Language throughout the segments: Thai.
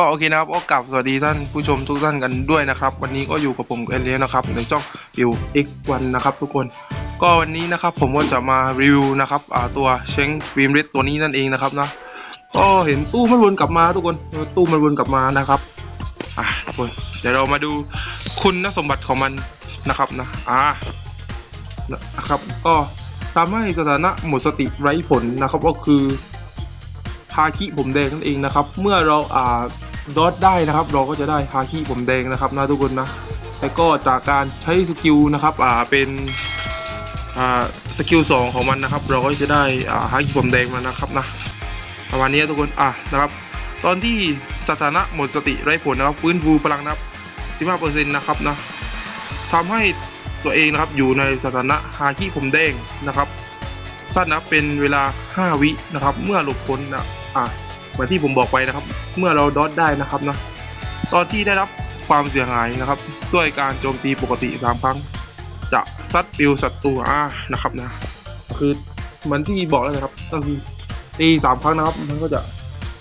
ก็โอเคนะครับก็กลับสวัสดีท่านผู้ชมทุกท่านกันด้วยนะครับ วันนี้ก็อยู่กับผมเอเลียนะครับในช่องบิว X1 นะครับ ทุกคนก็วันนี้นะครับผมก็จะมารีวิวนะครับอ่าตัวเชงฟิล์มเรดตัวนี้นั่นเองนะครับนะก็เห็นตู้มันวนกลับมาทุกคนตู้มันวนกลับมานะครับอะทุกคนเดี๋ยวเรามาดูคุณสมบัติของมันนะครับนะอ่านะครับก็ทำให้สถานะหมดสติไร้ผลนะครับก็คือฮาคิผมแดงนั่นเองนะครับ เมื่อเราอ่า ดอทได้นะครับ เราก็จะได้ฮาคิผมแดงนะครับนะทุกคนนะแล้วก็จากการใช้สกิลนะครับอ่าเป็นอ่าสกิลสองของมันนะครับ เราก็จะได้อ่าฮาคิผมแดงมานะครับนะประมาณนี้ทุกคนอะนะครับ ตอนที่สถานะหมดสติไร้ผลนะครับฟื้นฟูพลังนะครับ15%นะครับนะทำให้ตัวเองนะครับอยู่ในสถานะฮาคิผมแดงนะครับสั้นนะเป็นเวลา 5 วินะครับ เมื่อหลบพ้นนะอะ เหมือนที่ผมบอกไปนะครับ เมื่อเราดอทได้นะครับนะตอนที่ได้รับความเสียหายนะครับ ด้วยการโจมตีปกติสามครั้ง จะซัดปิวศัตรูอ่านะครับนะ คือเหมือนที่บอกแล้วนะครับ ก็คือตีสามครั้งนะครับ มันก็จะ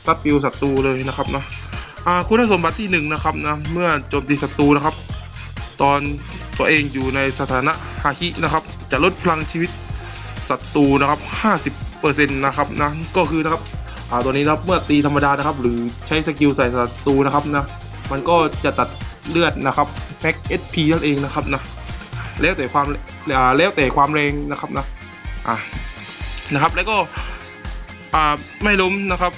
ซัดปิวศัตรูเลยนะครับนะอ่าคุณสมบัติที่หนึ่งนะครับนะเมื่อโจมตีศัตรูนะครับ ตอนตัวเองอยู่ในสถานะฮาคินะครับ จะลดพลังชีวิตศัตรูนะครับ 50%นะครับนะก็คือนะครับ อ่าตัวนี้นะครับเมื่อตีธรรมดานะครับ หรือใช้สกิลใส่ศัตรูนะครับนะมันก็จะตัดเลือดนะครับแพ็ก SP นั่นเองนะครับนะแล้วแต่ความอ่าแล้วแต่ความแรงนะครับนะอ่านะครับ แล้วก็อ่าไม่ล้มนะครับ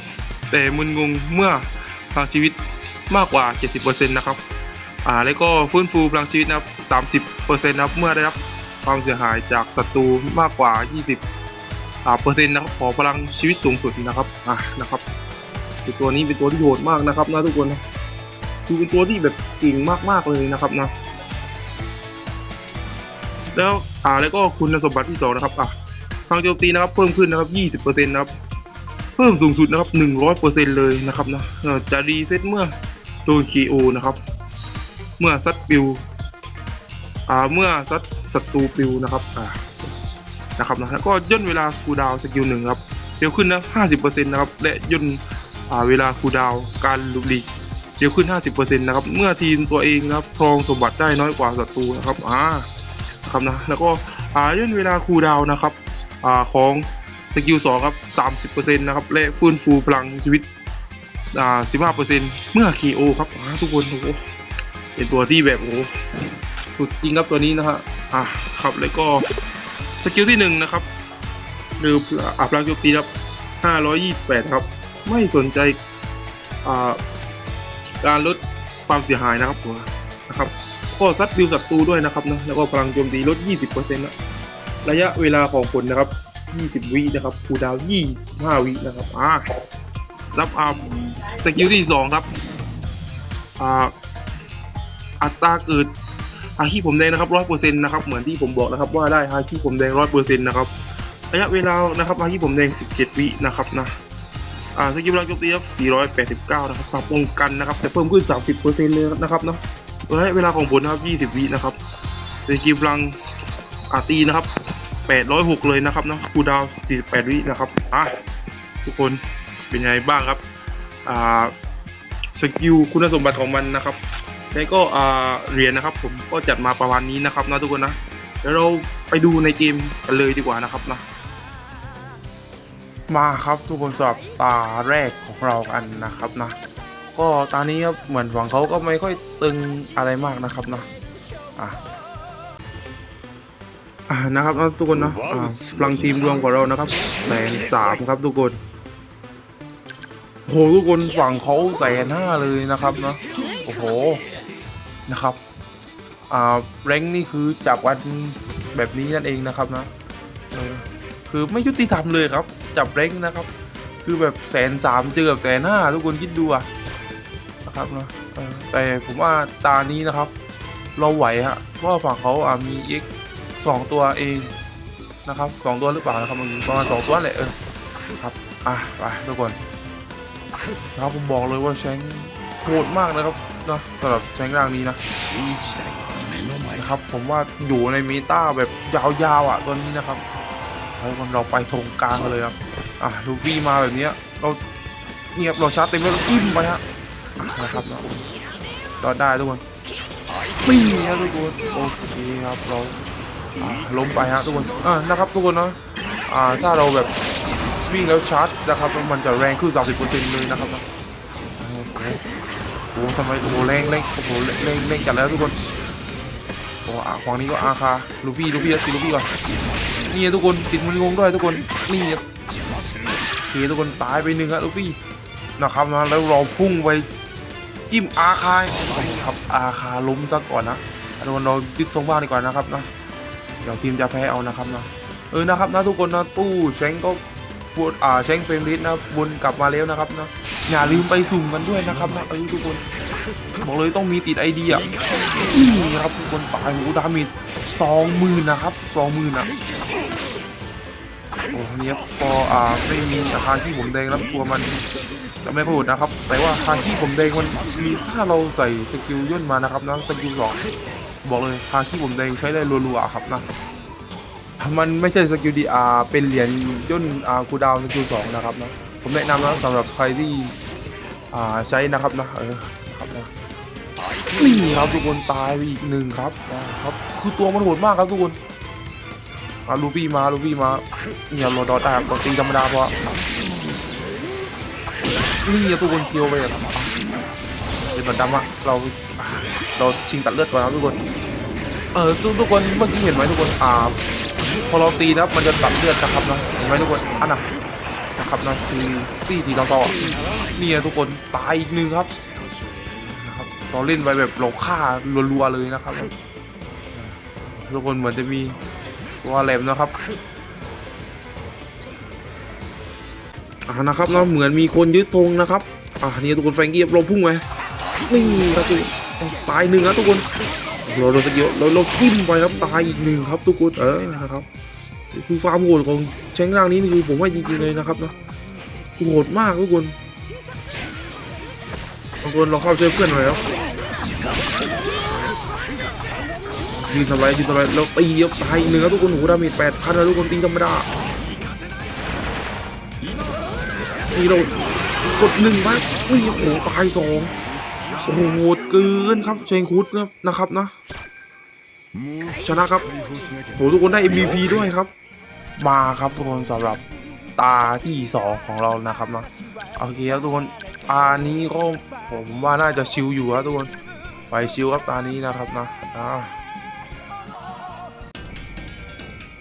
แต่มึนงงเมื่อพลังชีวิตมากกว่า 70%นะครับอ่าแล้วก็ฟื้นฟูพลังชีวิตนะครับ30%นะครับเมื่อได้รับความเสียหายจากศัตรูมากกว่า 20 เปอร์เซ็นต์นะครับขอพลังชีวิตสูงสุดนะครับอะนะครับตัวนี้เป็นตัวที่โหดมากนะครับนะทุกคนนะคือเป็นตัวที่แบบเก่งมากๆเลยนะครับนะแล้วอ่าแล้วก็คุณสมบัติที่สองนะครับอะพลังโจมตีนะครับเพิ่มขึ้นนะครับ20%นะครับเพิ่มสูงสุดนะครับ100%เลยนะครับนะจะรีเซ็ตเมื่อโดน KO นะครับ เมื่อซัดปิวอ่าเมื่อซัดศัตรูปิวนะครับอ่า นะครับนะแล้วก็ย่นเวลาคูดาวสกิลหนึ่งครับเร็วขึ้นนะ 50%นะครับและย่นเวลาคูดาวการลุกลีกเร็วขึ้น 50%นะครับเมื่อทีมตัวเองนะครับครองสมบัติได้น้อยกว่าศัตรูนะครับอ่านะครับนะแล้วก็ย่นเวลาคูดาวนะครับอ่าของสกิลสองครับ 30%นะครับและฟื้นฟูพลังชีวิตอ่า15%เมื่อ KO ครับอ่าทุกคนโอ้โหเป็นตัวที่แบบโอ้โหสุดจริงครับตัวนี้นะฮะอะครับแล้วก็ สกิลที่หนึ่งนะครับหรืออัพลังโจมตีครับ528ครับ ไม่สนใจอ่าการลดความเสียหายนะครับผมนะครับ ก็ซัดดิวศัตรูด้วยนะครับนะแล้วก็พลังโจมตีลด 20%นะระยะเวลาของผลนะครับ 20 วินะครับคูดาวน์25 วินะครับอ่ารับอัพสกิลที่สองครับอ่าอัตราเกิด ฮาคิผมแดงนะครับร้อยเปอร์เซ็นต์นะครับเหมือนที่ผมบอกนะครับว่าได้ฮาคิผมแดงร้อยเปอร์เซ็นต์นะครับระยะเวลานะครับฮาคิผมแดงสิบเจ็ดวินะครับนะอ่าสกิลพลังโจมตีครับสี่ร้อยแปดสิบเก้านะครับปรับป้องกันนะครับแต่เพิ่มขึ้นสามสิบเปอร์เซ็นต์เลยนะครับเนาะระยะเวลาของผลนะครับยี่สิบวินะครับสกิลพลังอาตีนะครับแปดร้อยหกเลยนะครับเนาะคูดาวสี่สิบแปดวินะครับอะทุกคนเป็นไงบ้างครับอ่าสกิลคุณสมบัติของมันนะครับ แล้วก็เหรียญนะครับ ผมก็จัดมาประมาณนี้นะครับนะทุกคนนะเดี๋ยวเราไปดูในเกมกันเลยดีกว่านะครับนะ มาครับทุกคนสำหรับตาแรกของเรากันนะครับนะ ก็ตานี้ยเหมือนฝั่งเขาก็ไม่ค่อยตึงอะไรมากนะครับนะอะอ่านะครับนะทุกคนนะอ่าพลังทีมรวมของเรานะครับแสนสามครับทุกคนโอ้โหทุกคนฝั่งเขาแสนห้าเลยนะครับนะโอ้โห นะครับอ่าแรงนี่คือจับวันแบบนี้นั่นเองนะครับนะคือไม่ยุติธรรมเลยครับ จับแรงนะครับ คือแบบแสนสามเจอกับแสนห้าทุกคนคิดดูอะนะครับนะแต่ผมว่าตานี้นะครับ เราไหวฮะเพราะฝั่งเขาอ่ามี x สองตัวเองนะครับสองตัวหรือเปล่านะครับมันประมาณสองตัวแหละเออครับอะไปทุกคนนะครับผมบอกเลยว่าแชง โหดมากนะครับนะสำหรับแชงร่างนี้นะนะครับผมว่าอยู่ในเมตาแบบยาวๆอะตัวนี้นะครับแล้วคนเราไปตรงกลางกันเลยครับอะลูฟี่มาแบบนี้เราเงียบเราชาร์จเต็มแล้วจิ้มไปฮะนะครับนะรอดได้ทุกคนปีครับทุกคนโอเคครับเราอ่าล้มไปฮะทุกคนอ่านะครับทุกคนเนาะอ่าถ้าเราแบบวิ่งแล้วชาร์จนะครับมันจะแรงขึ้น 30%เลยนะครับนะ โอ้ทำไมโอ้โหแรงแรงโอ้โหแรงแรงแรงจัดแล้วทุกคนโอ้อะฝั่งนี้ก็อาคาลูฟี่ลูฟี่แล้วตีลูฟี่ก่อนนี่ทุกคนติดมันงงด้วยทุกคนนี่เคทุกคนตายไปหนึ่งฮะลูฟี่นะครับนะแล้วเราพุ่งไปจิ้มอาคายครับอาคาล้มซะก่อนนะทุกคนเรายึดตรงบ้านดีกว่านะครับนะเดี๋ยวทีมจะแพ้เอานะครับนะเออนะครับนะทุกคนนะตู้เชงก็ วนอ่าเชงเฟรมลิสนะวนกลับมาแล้วนะครับนะอย่าลืมไปสุ่มกันด้วยนะครับนะเออทุกคนบอกเลยต้องมีติดไอเดียนี่ครับทุกคนตายหูดามิดสองหมื่นนะครับสองหมื่นอะโอ้เนี่ยพออ่าไม่มีอาคารที่ผมแดงแล้วตัวมันจะไม่พูดนะครับ แต่ว่าทางที่ผมแดงมันมีถ้าเราใส่สกิลย่นมานะครับนะสกิลสองบอกเลยทางที่ผมแดงใช้ได้รัวๆครับนะ มันไม่ใช่สกิลดีอาเป็นเหรียญย่นอาคูดาวสกิลสองนะครับนะผมแนะนำนะสำหรับใครที่อ่าใช้นะครับนะเออครับนะนี่ครับทุกคนตายไปอีกหนึ่งครับนะครับ คือตัวมันโหดมากครับทุกคนอาลูฟี่มาลูฟี่มาเนี่ยโรดอตาปกติธรรมดาพอนี่ทุกคนเคียวไปอะเป็นบัตรดำอะเราเราชิงตัดเลือดก่อนนะทุกคนเออทุกทุกคนเมื่อกี้เห็นไหมทุกคนอ่า พอเราตีนะมันจะตัดเลือดนะครับนะเห็นไหมทุกคนอันน่ะนะครับนะคือซี่ทีเราต่อนี่อะทุกคนตายอีกหนึ่งครับนะครับเราเล่นไปแบบเราฆ่ารัวๆเลยนะครับ ทุกคนเหมือนจะมีตัวแหลมนะครับอ่านะครับเนาะเหมือนมีคนยึดธงนะครับอ่านี่ทุกคนแฟรงกี้เราพุ่งไปนี่ครับทุกคนตายหนึ่งครับทุกคน เราโดนสกิลเราเราจิ้มไปครับตายอีกหนึ่งครับทุกคนเออนะครับคือฟาร์มโหดของแชงร่างนี้นี่คือผมว่าจริงๆเลยนะครับนะโหดมากทุกคนบางคนเราเข้าช่วยเพื่อนหน่อยครับยืนทำไรยืนทำไรเราตีครับตายอีกหนึ่งครับทุกคนโหดามจแปดพันนะทุกคนตีธรรมดานี่เรากดหนึ่งบ้างอุ้ยโอ้โหตายสองโอ้โหดเกินครับเชงคุดนะครับนะ ชนะครับโหทุกคนได้ MVP ด้วยครับ มาครับทุกคนสำหรับตาที่สองของเรานะครับเนาะโอเคครับทุกคนตานี้ก็ผมว่าน่าจะชิลอยู่ครับทุกคนไปชิลครับตานี้นะครับนะ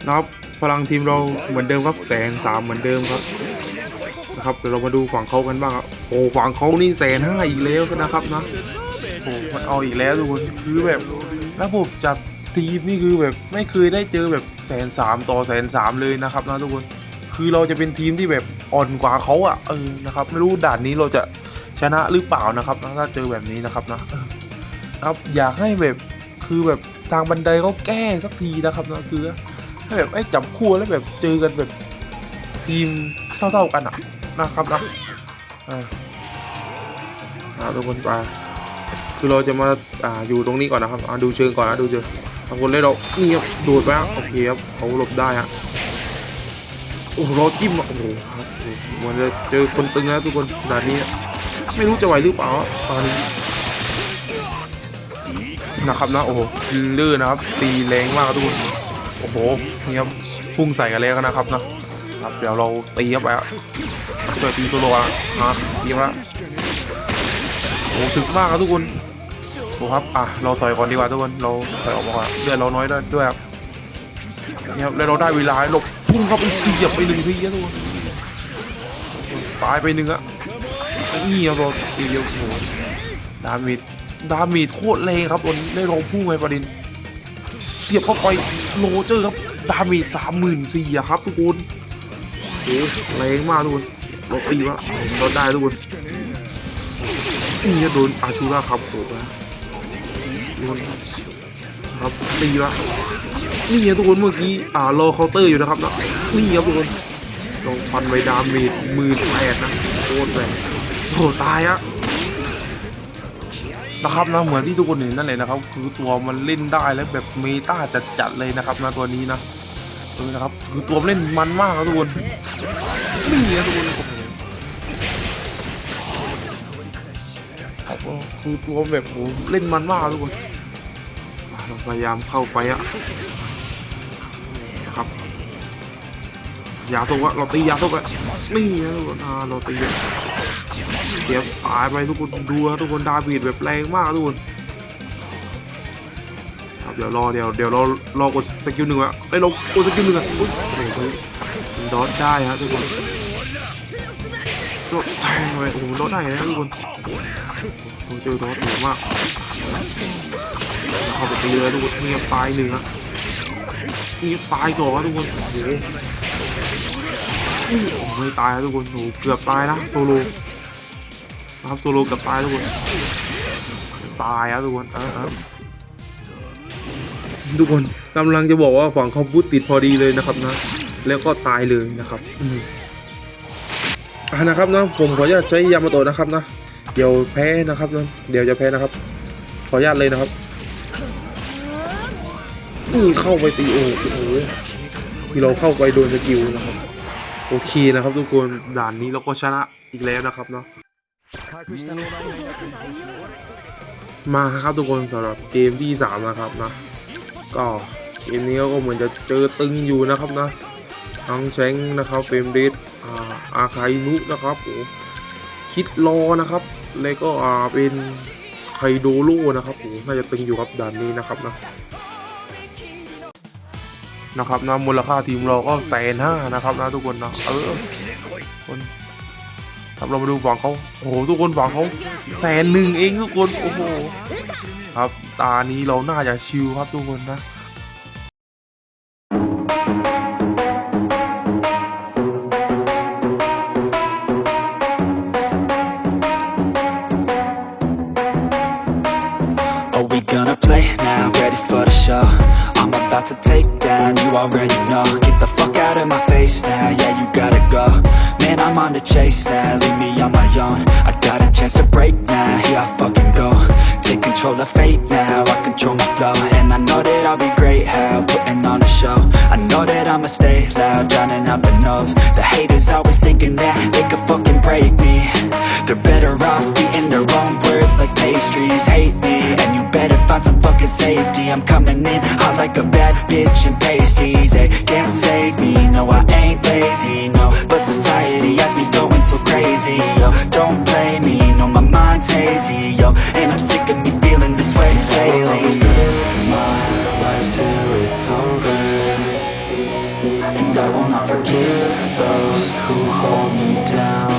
นะครับพลังทีมเราเหมือนเดิมครับแสนสามเหมือนเดิมครับนะครับเดี๋ยวเรามาดูฝั่งเขากันบ้างครับโอ้ฝั่งเขานี่แสนห้าอีกแล้วนะครับนะโอ้มันเอาอีกแล้วทุกคนคือแบบระบบจัด ทีมนี่คือแบบไม่เคยได้เจอแบบแสนสามต่อแสนสามเลยนะครับนะทุกคน คือเราจะเป็นทีมที่แบบอ่อนกว่าเขาอะเออนะครับไม่รู้ด่านนี้เราจะชนะหรือเปล่านะครับนะถ้าเจอแบบนี้นะครับนะครับอยากให้แบบคือแบบทางบันไดเขาแก้สักทีนะครับนะคือให้แบบไอ้จับคู่แล้วแบบเจอกันแบบทีมเท่าๆกันอะนะครับนะอ่าทุกคนไปคือเราจะมาอ่าอยู่ตรงนี้ก่อนนะครับอ่าดูเชิงก่อนนะดูเชิง บางคนเล่นเรานี่ครับดูดไปฮะโอเคครับเขาหลบได้ฮะโอ้เราจิ้มอะโอ้โหครับมันจะเจอคนตึงนะทุกคนด่านนี้ไม่รู้จะไหวหรือเปล่าตอนนี้นะครับนะโอ้โหคิลเลอร์นะครับตีแรงมากทุกคนโอ้โหนี่ครับพุ่งใส่กันแล้วนะครับนะครับเดี๋ยวเราตีเข้าไปอะเปิดตีโซโลอะฮะยิงละโอ้ถึกมากครับทุกคน โอ้ครับ อะ เราถอยก่อนดีกว่าทุกคน เราถอยออกมาก่อนเลือดเราน้อยด้วยด้วยครับนี่ครับแล้วเราได้เวลาหลบพุ่งเข้าไปเหยียบไปหนึ่งทีอะทุกคนตายไปหนึ่งอะนี่ครับเราตีเดียวโอ้โหดามิดดามิดโคตรแรงครับบนได้ลองพุ่งไปประเด็นเสียบเข้าไปโรเจอร์ครับดามิดสามหมื่นสี่ครับ ทุกคนโอ้แรงมากทุกคนเราตีวะเราได้ทุกคนนี่โดนอาชูราครับโอ้โห ดนครับตีวะนี่ทุกคนเมื่อกี้อ่ารอเคาน์เตอร์อยู่นะครับนะนี่ครับทุกคนลองฟันไว้ดาเมจหมื่นแปดนะโคตรแรงโอ้ตายอะนะครับนะเหมือนที่ทุกคนเห็นนั่นเลยนะครับ คือตัวมันเล่นได้แล้วแบบเมตาจัดๆเลยนะครับนะตัวนี้นะเออนะครับคือตัวเล่นมันมากครับทุกคนนี่นะทุกคน คือตัวแบบโหเล่นมันมากทุกคนเราพยายามเข้าไปอะนะครับ ยาสกอะเราตียาสกอะนี่นะทุกคนเราตีเดียวตายไปทุกคนดูนะทุกคนดาบีดแบบแรงมากทุกคนครับเดี๋ยวรอเดี๋ยวเดี๋ยวรารอกดสกิลหนึ่งอะเอ้เรากดสกิลหนึ่งอะอุ้ยมันดอทได้ฮะทุกคนโดดแทงไปโอ้โหมันได้นะทุกคน โอ้โหเจอดอทเหนือมากเขาไปตีเลยทุกคนนี่ตายหนึ่งอะนี่ตายสองอะทุกคนโอ้โหโอ้โหไม่ตายทุกคนโอ้เกือบตายนะโซโลนะครับโซโลเกือบตายทุกคนตายนะทุกคนเออทุกคนกำลังจะบอกว่าฝั่งเขาบูตติดพอดีเลยนะครับนะ แล้วก็ตายเลยนะครับอ่านะครับนะผมขออนุญาตใช้ยามาโตนะครับนะ เดี๋ยวแพ้นะครับนะเดี๋ยวจะแพ้นะครับ ขออนุญาตเลยนะครับนี่เข้าไปตีโอ้โหที่เราเข้าไปโดนสกิลนะครับ โอเคนะครับทุกคนด่านนี้เราก็ชนะอีกแล้วนะครับเนาะมาครับทุกคนสำหรับเกมที่สามนะครับนะก็เกมนี้ก็เหมือนจะเจอตึงอยู่นะครับนะทั้งแชงนะครับเฟรมเรทอาคายนุนะครับโอ้คิดรอนะครับ แล้วก็อ่าเป็นไคโดโลนะครับโอ้น่าจะตึงอยู่ครับด่านนี้นะครับนะนะครับนะมูลค่าทีมเราก็แสนห้านะครับนะทุกคนนะเออคนครับเรามาดูฝั่งเขาโอ้โหทุกคนฝั่งเขาแสนหนึ่งเองทุกคนโอ้โหครับตานี้เราน่าจะชิลครับทุกคนนะ Get the fuck out of my face now, yeah you gotta go Man, I'm on the chase now, leave me on my own. I got a chance to break now, here I fucking go. Take control of fate now, I control my flow. And I know that I'll be great, how? Putting on a show. I know that I'ma stay loud, drowning out the noise. The haters always thinking that they could fucking break me. They're better off eating their own words like pastries. Hate me, and you better find some fucking safety. I'm coming in hot like a bad bitch in pasties. They can't save me, no I ain't lazy, no But society has me going so crazy, yo. Don't play me, no my mind's hazy, yo. And I'm sick of me feeling this way daily. I'll always live my life till it's over. And I will not forgive those who hold me down.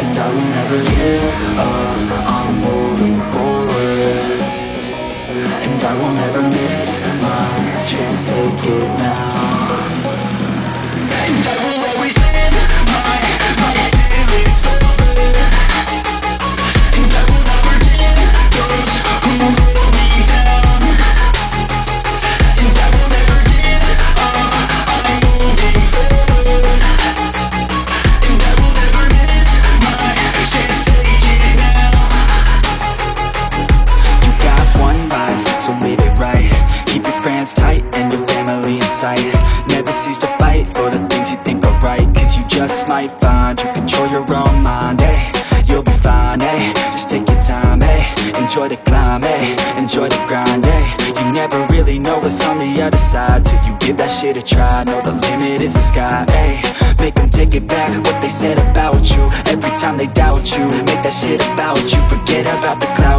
And I will never give up, I'm moving forward. And I will never so live it right. Keep your friends tight and your family in sight. Never cease to fight for the things you think are right Cause you just might find you control your own mind, eh You'll be fine, eh Just take your time, eh Enjoy the climb, eh Enjoy the grind, eh You never really know what's on the other side Till you give that shit a try. Know the limit is the sky, eh Make them take it back What they said about you. Every time they doubt you Make that shit about you. Forget about the clout,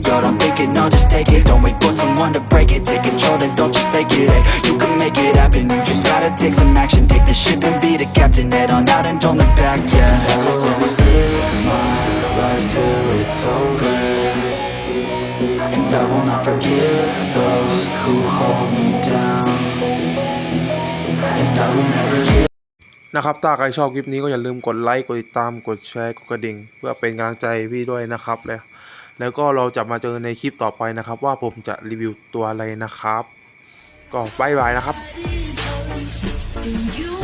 it, yo Don't think it, no, just take it Don't wait for someone to break it Take control, then don't just take it, eh You can make it happen You just gotta take some action Take the ship and be the captain Head on out and don't look back, yeah I will always live my life till it's over And I will not forgive those who hold me down And I will never give นะครับ ถ้าใครชอบคลิปนี้ก็อย่าลืมกดไลค์ กดติดตาม กดแชร์ กดกระดิ่ง เพื่อเป็นกำลังใจพี่ด้วยนะครับแล้ว แล้วก็เราจะมาเจอในคลิปต่อไปนะครับ ว่าผมจะรีวิวตัวอะไรนะครับ ก็บายบายนะครับ you